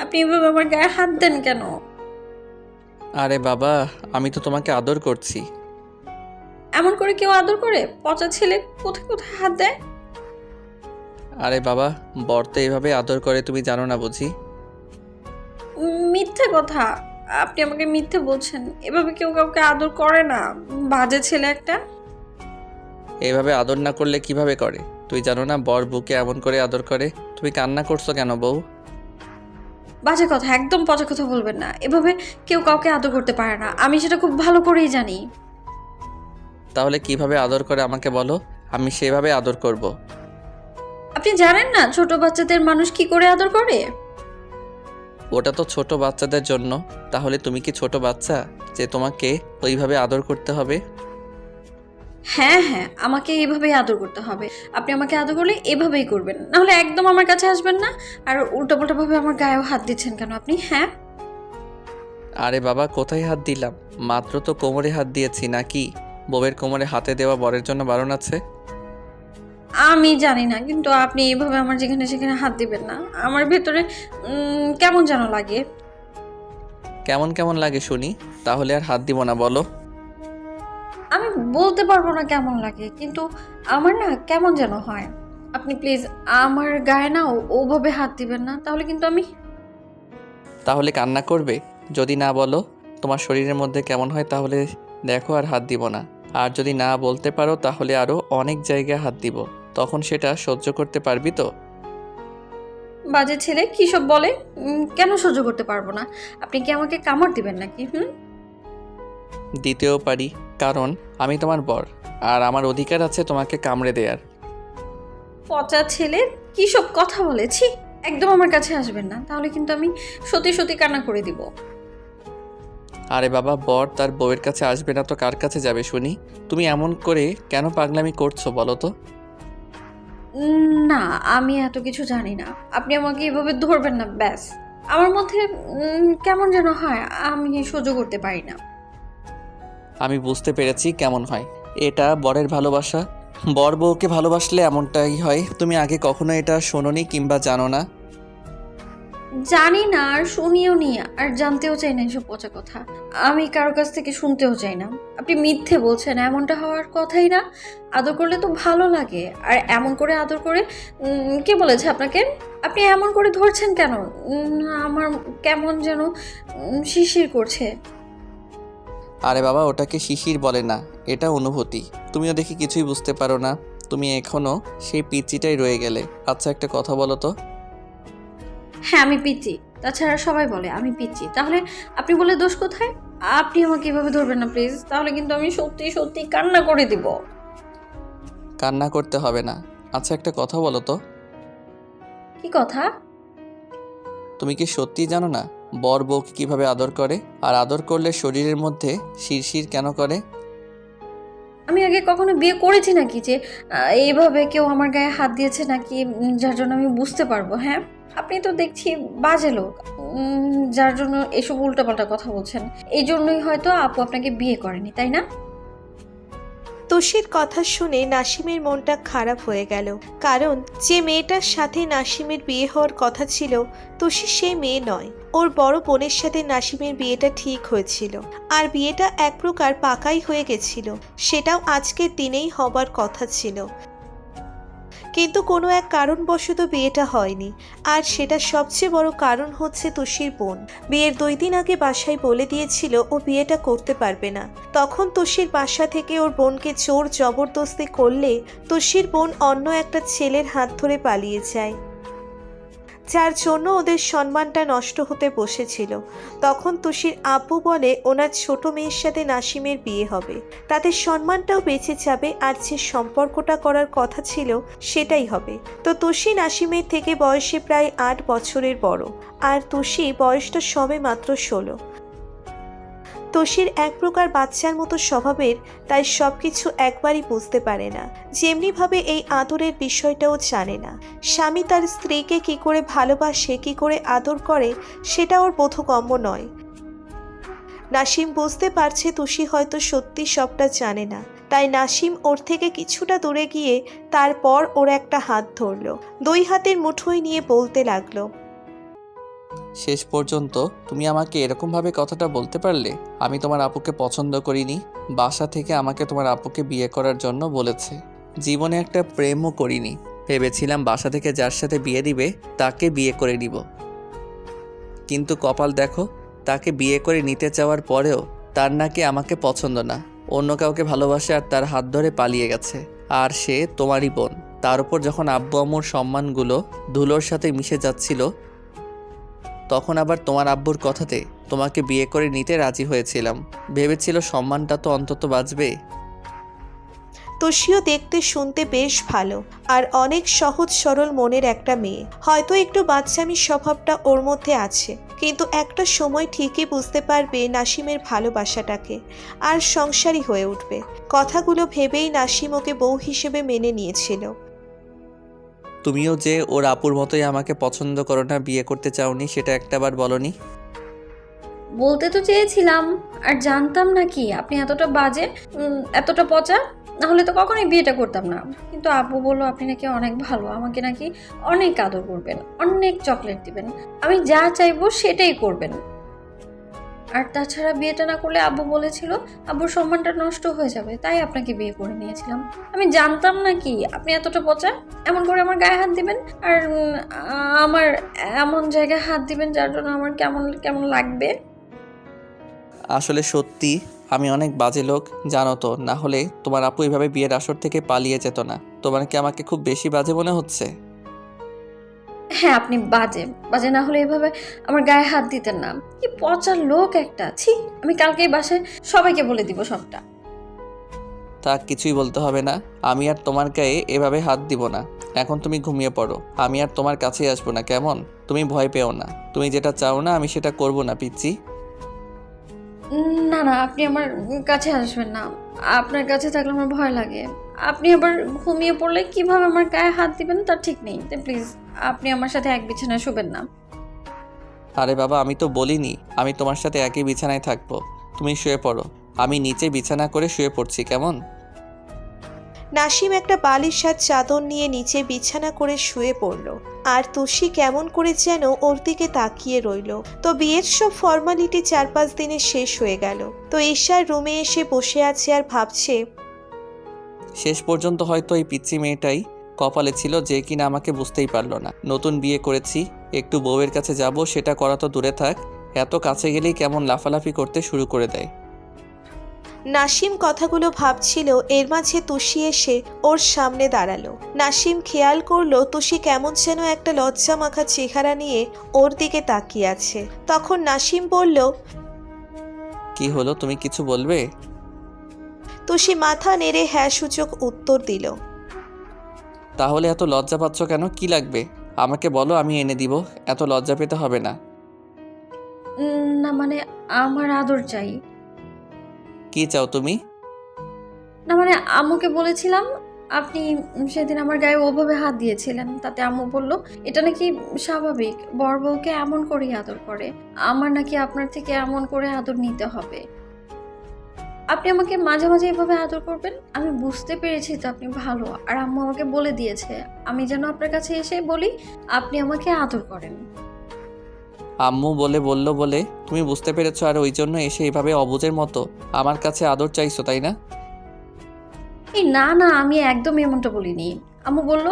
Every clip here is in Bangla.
আপনি এভাবে আমার গায়ে হাত দেন কেন? আরে বাবা আমি তো তোমাকে আদর করছি। এমন করে কেউ আদর করে? পচা ছেলে কোথায় কোথায় হাত দেয়? আরে বাবা বর তো এভাবে আদর করে তুমি জানো না বুঝি? মিথ্যে কথা। আপনি আমাকে মিথ্যে বলছেন। এভাবে কেউ কাউকে আদর করে না। বাজে ছেলে একটা। এভাবে আদর না করলে কীভাবে করে? তুই জানো না বর বুকে এমন করে আদর করে। তুমি কান্না করছ কেন বউ? বাজে কথা একদম পচা কথা বলবেন না। এভাবে কেউ কাউকে আদর করতে পারে না। আমি সেটা খুব ভালো করেই জানি। তাহলে কীভাবে আদর করে আমাকে বলো? আমি সেভাবে আদর করব। আপনি জানেন না ছোট বাচ্চাদের মানুষ কি করে আদর করে? ওটা তো ছোট বাচ্চাদের জন্য। তাহলে তুমি কি ছোট বাচ্চা যে তোমাকে ওইভাবে আদর করতে হবে? হ্যাঁ হ্যাঁ আমাকে এইভাবেই আদর করতে হবে। আপনি আমাকে আদর করলে এভাবেই করবেন। নাহলে একদম আমার কাছে আসবেন না। আর উল্টোপাল্টাভাবে আমার গায়েও হাত দিচ্ছেন কেন আপনি? হ্যাঁ? আরে বাবা কোথায় হাত দিলাম? মাত্র তো কোমরে হাত দিয়েছি নাকি? বউয়ের কোমরে হাতে দেওয়া বরের জন্য বারণ আছে? আমি জানি না কিন্তু আপনি এইভাবে আমার যেখানে সেখানে হাত দিবেন না। আমার ভেতরে কেমন যেন লাগে। কেমন কেমন লাগে শুনি? তাহলে আর হাত দিব না বলো। আমি বলতে পারব না কেমন লাগে কিন্তু আমার না কেমন যেন হয়। আপনি প্লিজ আমার গায়ে না ওভাবে হাত দিবেন না তাহলে কিন্তু আমি তাহলে কান্না করবে? যদি না বলো তোমার শরীরের মধ্যে কেমন হয় তাহলে দেখো আর হাত দিব না। আর যদি না বলতে পারো তাহলে আরও অনেক জায়গায় হাত দিব। তখন সেটা সহ্য করতে পারবি তো? বাজে ছেলে কী সব বলে? উম, কেন সহ্য করতে পারব না? আপনি কি আমাকে কামড় দিবেন নাকি হুম? দিতেও পারি। কারণ আমি তোমার বর আর আমার অধিকার আছে তোমাকে কামড়ে দেয়ার। পচা ছেলে কী সব কথা বলেছি? একদম আমার কাছে আসবেন না তাহলে কিন্তু আমি সত্যি সত্যি কান্না করে দিব। আরে বাবা বর তার বউয়ের কাছে আসবে না তো কার কাছে যাবে শুনি? তুমি এমন করে কেন পাগলামি করছ বলো তো? উম, না আমি এত কিছু জানি না। আপনি আমাকে এভাবে ধরবেন না ব্যাস। আমার মধ্যে উম, কেমন যেন হয় আমি সহ্য করতে পারি না। আমি বুঝতে পেরেছি কেমন হয়। এটা বরের ভালোবাসা। বর বউকে ভালোবাসলে এমনটাই হয়। তুমি আগে কখনো এটা শোনোনি কিংবা জানো না? জানি না আর শুনিও নি আর জানতেও চাই না এসব পচা কথা। আমি কারও কাছ থেকে শুনতেও চাই না। আপনি মিথ্যে বলছেন এমনটা হওয়ার কথাই না। আদর করলে তো ভালো লাগে। আর এমন করে আদর করে কে বলেছে আপনাকে? আপনি এমন করে ধরছেন কেন? আমার কেমন যেন উম, শিরশির করছে। আরে বাবা ওটাকে শিশির বলে না এটা অনুভূতি। তুমিও দেখি কিছুই বুঝতে পারো না। তুমি এখনও সেই পিচিটাই রয়ে গেলে। আচ্ছা একটা কথা বলো তো। হ্যাঁ আমি পিচি। তাছাড়া সবাই বলে আমি পিচি। তাহলে আপনি বলে দোষ কোথায়? আপনি আমাকে এভাবে ধরবেন না প্লিজ। তাহলে কিন্তু আমি সত্যি সত্যি কান্না করে দিব। কান্না করতে হবে না। আচ্ছা একটা কথা বলো তো। কি কথা? তুমি কি সত্যি জানো না? বর বউকে কীভাবে আদর করে? আর আদর করলে শরীরের মধ্যে শিরশির কেন করে? আমি আগে কখনো বিয়ে করেছি নাকি যে এইভাবে কেউ আমার গায়ে হাত দিয়েছে নাকি যার জন্য আমি বুঝতে পারব হ্যাঁ? আপনি তো দেখছি বাজে লোক যার জন্য এসব উল্টোপাল্টা কথা বলছেন। এই জন্যই হয়তো আপু আপনাকে বিয়ে করেনি, তাই না? তোষির কথা শুনে নাসিমের মনটা খারাপ হয়ে গেল। কারণ যে মেয়েটার সাথে নাসিমের বিয়ে হওয়ার কথা ছিল, তোষি সেই মেয়ে নয়। ওর বড় বোনের সাথে নাসিমের বিয়েটা ঠিক হয়েছিল। আর বিয়েটা এক প্রকার পাকাই হয়ে গেছিল। সেটাও আজকের দিনেই হবার কথা ছিল। কিন্তু কোনো এক কারণবশত বিয়েটা হয়নি। আর সেটা সবচেয়ে বড় কারণ হচ্ছে তুষির বোন। বিয়ের দুই দিন আগে বাসায় বলে দিয়েছিল, ও বিয়েটা করতে পারবে না। তখন তুষির বাসা থেকে ওর বোনকে চোর জবরদস্তি করলে তুষির বোন অন্য একটা ছেলের হাত ধরে পালিয়ে যায়। যার জন্য ওদের সম্মানটা নষ্ট হতে বসেছিল। তখন তুষির আব্বু বলে, ওনার ছোট মেয়ের সাথে নাসিমের বিয়ে হবে। তাদের সম্মানটাও বেঁচে যাবে আর যে সম্পর্কটা করার কথা ছিল, সেটাই হবে। তো তুষি নাসিমের থেকে বয়সে প্রায় আট বছরের বড়। আর তুষি বয়সটা সবে মাত্র ষোলো। তোষির এক প্রকার বাচ্চার মতো স্বভাবের, তাই সব কিছু একবারই বুঝতে পারে না। যেমনিভাবে এই আদরের বিষয়টাও জানে না। স্বামী তার স্ত্রীকে কি করে ভালোবাসে, কি করে আদর করে, সেটা ওর বোধগম্য নয়। নাসিম বুঝতে পারছে তুষি হয়তো সত্যি সবটা জানে না। তাই নাসিম ওর থেকে কিছুটা দূরে গিয়ে তারপর ওর একটা হাত ধরলো। দুই হাতের মুঠোয় নিয়ে বলতে লাগল শেষ পর্যন্ত তুমি আমাকে এরকমভাবে কথাটা বলতে পারলে, আমি তোমার আপুকে পছন্দ করিনি। বাসা থেকে আমাকে তোমার আপুকে বিয়ে করার জন্য বলেছে। জীবনে একটা প্রেমও করিনি। ভেবেছিলাম বাসা থেকে যার সাথে বিয়ে দিবে, তাকে বিয়ে করে নিব। কিন্তু কপাল দেখো, তাকে বিয়ে করে নিতে চাওয়ার পরেও তার নাকি আমাকে পছন্দ না। অন্য কাউকে ভালোবাসে আর তার হাত ধরে পালিয়ে গেছে। আর সে তোমারই বোন। তার উপর যখন আব্বু আম্মুর সম্মানগুলো ধুলোর সাথে মিশে যাচ্ছিল তখন আবার তোমার আব্বুর কথাতে তোমাকে বিয়ে করে নিতে রাজি হয়েছিলাম। ভেবেছিল সম্মানটা তো অন্তত বাঁচবে। তোষিও দেখতে শুনতে বেশ ভালো আর অনেক সহজ সরল মনের একটা মেয়ে। হয়তো একটু বাচ্চামি স্বভাবটা ওর মধ্যে আছে, কিন্তু একটা সময় ঠিকই বুঝতে পারবে নাসিমের ভালোবাসাটাকে আর সংসারী হয়ে উঠবে। কথাগুলো ভেবেই নাসিম ওকে বউ হিসেবে মেনে নিয়েছিল। তুমিও যে ওর আপুর মতোই আমাকে পছন্দ করো না, বিয়ে করতে চাওনি, সেটা একটাবার বলনি। বলতে তো চেয়েছিলাম, আর জানতাম না কি, আপনি এতটা বাজে এতটা পচা নাহলে তো কখনোই বিয়েটা করতাম না। কিন্তু আপু বলল, আপনি নাকি অনেক ভালো, আমাকে নাকি অনেক আদর করবেন, অনেক চকলেট দিবেন। আমি যা চাইব সেটাই করবেন। আর তাছাড়া বিয়েটা না করলে আব্বু বলেছিল, আব্বুর সম্মানটা নষ্ট হয়ে যাবে, তাই আপনাকে বিয়ে করে নিয়েছিলাম। আমি জানতাম না কি, আপনি এতটা পচা? এমন করে আমার গায়ে হাত দিবেন? আর আমার এমন জায়গায় হাত দিবেন যার জন্য আমার কেমন কেমন লাগবে? আসলে সত্যি, আমি অনেক বাজে লোক, জানো তো, না হলে তোমার আপু এভাবে বিয়ের আসর থেকে পালিয়ে যেত না। তোমার কি আমাকে খুব বেশি বাজে মনে হচ্ছে? হ্যাঁ আপনি বাজে। বাজে না হলে এভাবে আমার গায়ে হাত দিতেন না। কি পচা লোক একটা। ছি আমি কালকেই বাসায় সবাইকে বলে দিব সবটা। তা কিছুই বলতে হবে না। আমি আর তোমার গায়ে এভাবে হাত দিব না। এখন তুমি ঘুমিয়ে পড়ো। আমি আর তোমার কাছেই আসব না কেমন? তুমি ভয় পেও না। তুমি যেটা চাও না আমি সেটা করব না পিচ্ছি না না আপনি আমার কাছে আসবেন না। আপনার কাছে থাকলে আমার ভয় লাগে। আপনি আবার ঘুমিয়ে পড়লে কীভাবে আমার গায়ে হাত দিবেন? তা ঠিক নেই। প্লিজ আপনি আমার সাথে এক বিছানায় শুবেন না। আরে বাবা আমি তো বলিনি। আমি তোমার সাথে একই বিছানায় থাকব। তুমি শুয়ে পড়ো। আমি নিচে বিছানা করে শুয়ে পড়ছি কেমন? নাসিম একটা বালির আর চাদর নিয়ে নিচে বিছানা করে শুয়ে পড়ল। আর তুষি কেমন করে যেন ওর দিকে তাকিয়ে রইল। তো বিয়ের সব ফর্মালিটি চার পাঁচ দিনে শেষ হয়ে গেল। তো ঈশার রুমে এসে বসে আছে আর ভাবছে শেষ পর্যন্ত হয়তো এই পিচ্ছি মেয়েটাই কপালে ছিল যে কিনা আমাকে বুঝতেই পারল না। নতুন বিয়ে করেছি একটু বউয়ের কাছে যাব সেটা করা তো দূরে থাক এত কাছে গেলেই কেমন লাফালাফি করতে শুরু করে দেয়। নাসিম কথাগুলো ভাবছিল এর মাঝে তুষি এসে ওর সামনে দাঁড়াল। নাসিম খেয়াল করল তুষি কেমন যেন একটা লজ্জা মাখা চেহারা নিয়ে ওর দিকে তাকিয়ে আছে। তখন নাসিম বলল কি হলো তুমি কিছু বলবে? তুষি মাথা নেড়ে হ্যাঁ সূচক উত্তর দিল। তাহলে এত লজ্জা পাচ্ছ কেন? কি লাগবে? আমাকে বলো আমি এনে দিব। এত লজ্জা পেতে হবে না। উম, না মানে আমার আদর চাই। কি চাও তুমি? না মানে আম্মুকে বলেছিলাম আপনি সেদিন আমার গায়ে ওভাবে হাত দিয়েছিলেন তাতে আম্মু বলল এটা নাকি স্বাভাবিক বর বউকে এমন করেই আদর করে। আমার নাকি আপনার থেকে এমন করে আদর নিতে হবে। আপনি আমাকে মাঝে মাঝে এভাবে আদর করবেন? আমি বুঝতে পেরেছি তো আপনি ভালো আর আম্মু আমাকে বলে দিয়েছে। আমি যেন আপনার কাছে এসে বলি আপনি আমাকে আদর করেন। আম্মু বলে বলল বলে তুমি বুঝতে পেরেছ আর ওই জন্য এসে এইভাবে অবুজের মতো আমার কাছে আদর চাইছো তাই না? এই না না আমি একদম এমনটা বলিনি। আম্মু বলল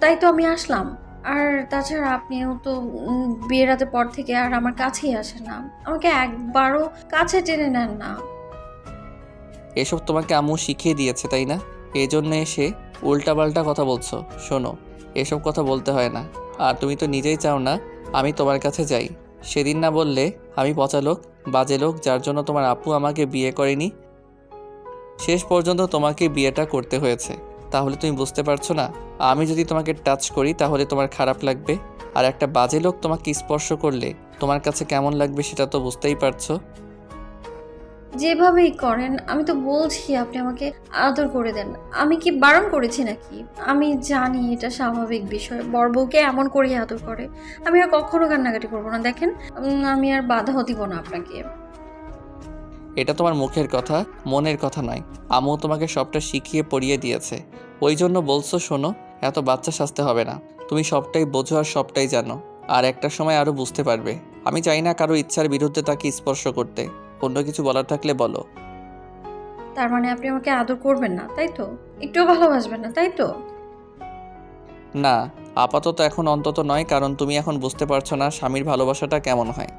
তাই তো আমি আসলাম। আর তাছাড়া আপনিও তো বিয়ের রাতের পর থেকে আর আমার কাছেই আসেন না। আমাকে একবারও কাছে টেনে নেন না। এসব তোমাকে আম্মু শিখিয়ে দিয়েছে, তাই না? এই জন্য এসে উল্টাপাল্টা কথা বলছো। শোনো, এসব কথা বলতে হয় না। আর তুমি তো নিজেই চাও না আমি তোমার কাছে যাই। সেদিন না বললে আমি পচা লোক, বাজে লোক, যার জন্য তোমার আপু আমাকে বিয়ে করেনি। শেষ পর্যন্ত তোমাকে বিয়েটা করতে হয়েছে। তাহলে তুমি বুঝতে পারছ না, আমি যদি তোমাকে টাচ করি তাহলে তোমার খারাপ লাগবে। আর একটা বাজে লোক তোমাকে স্পর্শ করলে তোমার কাছে কেমন লাগবে সেটা তো বুঝতেই পারছ। যেভাবেই করেন, আমি তো বলছি আপনি আমাকে আদর করে দেন। আমি কি বারণ করেছি নাকি? আমি জানি এটা স্বাভাবিক বিষয়। বর বউকে এমন করেই আদর করে। আমি আর কখনো কান্নাকাটি করব না। দেখেন আমি আর বাধাও দিব না আপনাকে। এটা তোমার মুখের কথা, মনের কথা নয়। আমু তোমাকে সবটা শিখিয়ে পড়িয়ে দিয়েছে। ওই জন্য বলছো, শোনো, এত বাচ্চা সাজতে হবে না। তুমি সবটাই বোঝো আর সবটাই জানো। আর একটা সময় আরও বুঝতে পারবে। আমি চাই না কারও ইচ্ছার বিরুদ্ধে তাকে স্পর্শ করতে। অন্য কিছু বলার থাকলে বলো। তার মানে আপনি আমাকে আদর করবেন না তাই তো? একটুও ভালোবাসবেন না তাই তো? না আপাতত এখন অন্তত নয় কারণ তুমি এখন বুঝতে পারছ না স্বামীর ভালোবাসাটা কেমন হয়।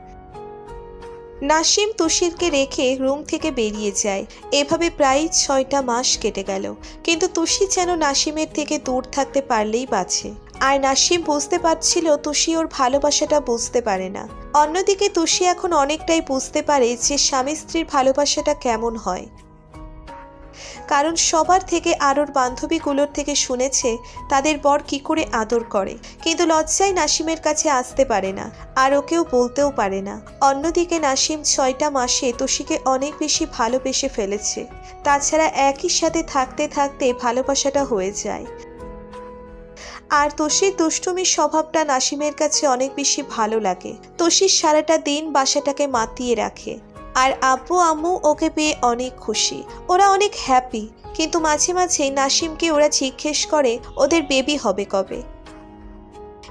নাসিম তুষিরকে রেখে রুম থেকে বেরিয়ে যায়। এভাবে প্রায় ছয়টা মাস কেটে গেল কিন্তু তুষি যেন নাসিমের থেকে দূর থাকতে পারলেই বাঁচে। আর নাসিম বুঝতে পারছিল তুষি ওর ভালোবাসাটা বুঝতে পারে না। অন্যদিকে তুষি এখন অনেকটাই বুঝতে পারে যে স্বামী স্ত্রীর ভালোবাসাটা কেমন হয়। কারণ সবার থেকে আরোর বান্ধবীগুলোর থেকে শুনেছে, তাদের বর কি করে আদর করে। কিন্তু লজ্জায় নাসিমের কাছে আসতে পারে না, আর ওকেও বলতেও পারে না। অন্যদিকে নাসিম ছয়টা মাসে তোষিকে অনেক বেশি ভালোবেসে ফেলেছে। তাছাড়া একই সাথে থাকতে থাকতে ভালোবাসাটা হয়ে যায়। আর তোষির দুষ্টুমির স্বভাবটা নাসিমের কাছে অনেক বেশি ভালো লাগে। তোষির সারাটা দিন বাসাটাকে মাতিয়ে রাখে। আর আব্বু আম্মু ওকে পেয়ে অনেক খুশি। ওরা অনেক হ্যাপি কিন্তু মাঝে মাঝে নাসিমকে ওরা জিজ্ঞেস করে, ওদের বেবি হবে কবে?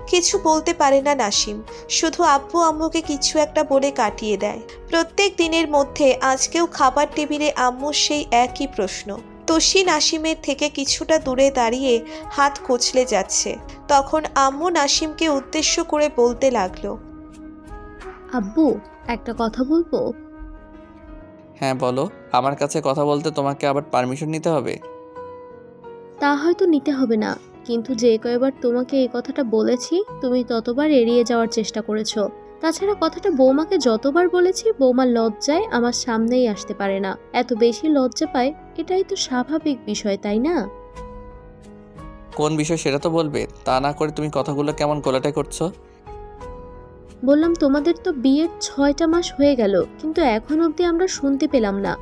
কিছু বলতে পারে না নাসিম। শুধু আব্বু আম্মুকে কিছু একটা বলে কাটিয়ে দেয়। প্রত্যেক দিনের মধ্যে আজকেও খাবার টেবিলে আম্মুর সেই একই প্রশ্ন। তোষি নাসিমের থেকে কিছুটা দূরে দাঁড়িয়ে হাত কচলে যাচ্ছে। তখন আম্মু নাসিমকে উদ্দেশ্য করে বলতে লাগল আব্বু একটা কথা বলব? হ্যাঁ বলো। আমার কাছে কথা বলতে তোমাকে আবার পারমিশন নিতে হবে? তা হয়তো নিতে হবে না কিন্তু যে কয়বার তোমাকে এই কথাটা বলেছি তুমি ততবার এড়িয়ে যাওয়ার চেষ্টা করেছ। তাছাড়া কথাটা বৌমাকে যতবার বলেছি বৌমা লজ্জায় আমার সামনেই আসতে পারে না। এত বেশি লজ্জা পায় এটাই তো স্বাভাবিক বিষয় তাই না? কোন বিষয় সেটা তো বলবে। তা না করে তুমি কথাগুলো কেমন গোলাটাই করছ? বললাম তোমাদের তো বিয়ের ছয়টা মাস হয়ে গেল কিন্তু এখন অবধি আমরা শুনতে পেলাম না।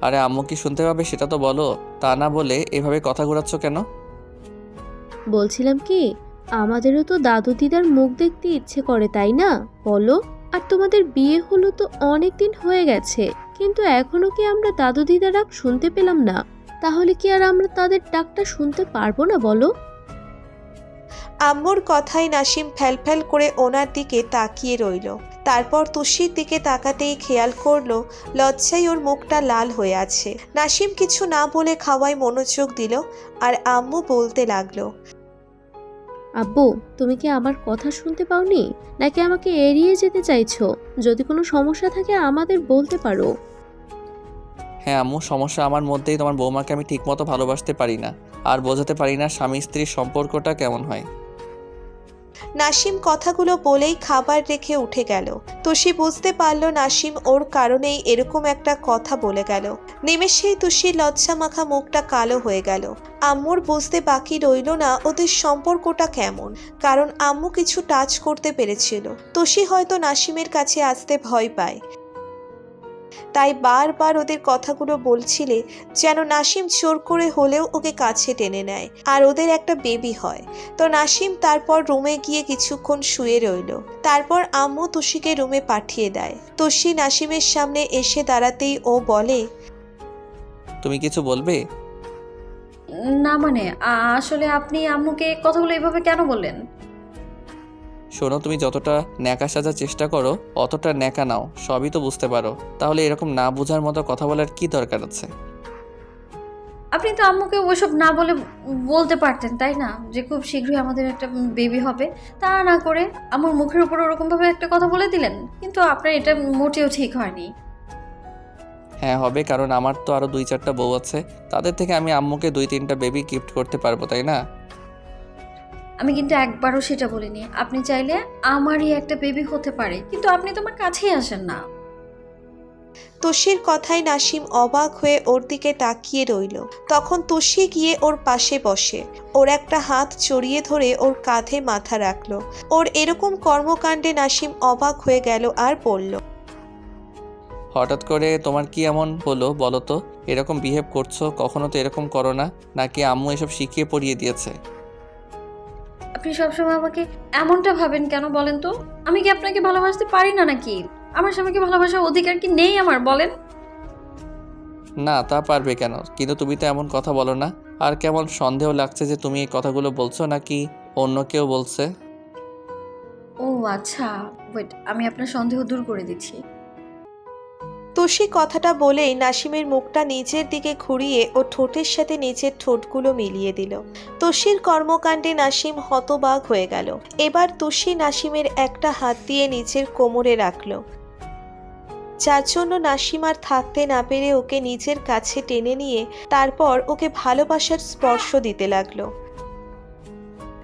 আরে আম্মু কি শুনতে পাবে সেটা তো বলো। তা না বলে এভাবে কথা ঘোরাচ্ছ কেন? বলছিলাম কি আমাদেরও তো দাদু দিদার মুখ দেখতে ইচ্ছে করে, তাই না? বলো। আর তোমাদের বিয়ে হলো তো অনেক দিন হয়ে গেছে, কিন্তু এখনও কি আমরা দাদু দিদার ডাক শুনতে পেলাম না? তাহলে কি আর আমরা তাদের ডাকটা শুনতে পারব না, বলো? আম্মুর কথায় নাসিম ফ্যালফ্যাল করে ওনার দিকে তাকিয়ে রইল। তারপর তুষির দিকে তাকাতেই খেয়াল করল, লজ্জায় ওর মুখটা লাল হয়ে আছে। নাসিম কিছু না বলে খাওয়ায় মনোযোগ দিল, আর আম্মু বলতে লাগল আব্বু, তুমি কি আমার কথা শুনতে পাওনি? নাকি আমাকে এড়িয়ে যেতে চাইছো? যদি কোনো সমস্যা থাকে আমাদের বলতে পারো। হ্যাঁ আম্মু, সমস্যা আমার মধ্যেই। তোমার বৌমাকে আমি ঠিকমতো ভালোবাসতে পারি না। আর বোঝাতে পারি না স্বামী স্ত্রীর সম্পর্কটা কেমন হয়। নাসিম কথাগুলো বলেই খাবার রেখে উঠে গেল। তুষি বুঝতে পারল নাসিম ওর কারণেই এরকম একটা কথা বলে গেল। নিমেষেই তুষির লজ্জা মাখা মুখটা কালো হয়ে গেল। আম্মুর বুঝতে বাকি রইল না ওদের সম্পর্কটা কেমন, কারণ আম্মু কিছু টাচ করতে পেরেছিল। তুষি হয়তো নাসিমের কাছে আসতে ভয় পায়। তাই বারবার ওদের কথাগুলো বলছিলে যেন নাসিম জোর করে হলেও ওকে কাছে টেনে নেয়। আর ওদের একটা বেবি হয়। তো নাসিম তারপর রুমে গিয়ে কিছুক্ষণ শুয়ে রইল। তারপর আম্মু তুষিকে রুমে পাঠিয়ে দেয়। তুষি নাসিমের সামনে এসে দাঁড়াতেই ও বলে তুমি কিছু বলবে? না মানে আ- আসলে আপনি আম্মুকে কথাগুলো এভাবে কেন বললেন? শোনো তুমি যতটা ন্যাকা সাজার চেষ্টা করো অতটা ন্যাকা নাও সবই তো বুঝতে পারো। তাহলে এরকম না বোঝার মতো কথা বলার কি দরকার আছে? আপনি তো আম্মুকে ওসব না বলে বলতে পারতেন তাই না? যে খুব শীঘ্রই আমাদের একটা বেবি হবে। তা না করে আমার মুখের উপর ওরকমভাবে একটা কথা বলে দিলেন কিন্তু আপনার এটা মোটেও ঠিক হয়নি। হ্যাঁ হবে কারণ আমার তো আরও দুই চারটা বউ আছে। তাদের থেকে আমি আম্মুকে দুই তিনটা বেবি গিফট করতে পারব তাই না? আমি কিন্তু একবারও সেটা বলিনি। আপনি চাইলে আমারই একটা বেবি হতে পারে কিন্তু আপনি তোমার কাছেই আসেন না। তুষির কথায় নাসিম অবাক হয়ে ওর দিকে তাকিয়ে রইল। তখন তুষি গিয়ে ওর পাশে বসে। ওর একটা হাত চড়িয়ে ধরে ওর কাঁধে মাথা রাখল। ওর এরকম কর্মকাণ্ডে নাসিম অবাক হয়ে গেল আর বলল হঠাৎ করে তোমার কি এমন হলো বলো তো? এরকম বিহেভ করছ কখনো তো এরকম করো না। নাকি আম্মু এসব শিখিয়ে পড়িয়ে দিয়েছে? আপনি সবসময় আমাকে এমনটা ভাবেন কেন বলেন তো? আমি কি আপনাকে ভালোবাসতে পারি না নাকি? আমার স্বামীকে ভালোবাসার অধিকার কি নেই আমার বলেন। না তা পারবে কেন? কিন্তু তুমি তো এমন কথা বলো না। আর কেমন সন্দেহ লাগছে যে তুমি এই কথাগুলো বলছো নাকি অন্য কেউ বলছে? ও আচ্ছা। ওয়েট আমি আপনার সন্দেহ দূর করে দিচ্ছি। তুষি কথাটা বলেই নাসিমের মুখটা নিচের দিকে ঘুরিয়ে ও ঠোঁটের সাথে নিচের ঠোঁটগুলো মিলিয়ে দিল। তুষির কর্মকাণ্ডে নাসিম হতবাক হয়ে গেল। এবার তুষি নাসিমের একটা হাত দিয়ে নিচের কোমরে রাখল। যার জন্য নাসিম আর থাকতে না পেরে ওকে নিজের কাছে টেনে নিয়ে তারপর ওকে ভালোবাসার স্পর্শ দিতে লাগল।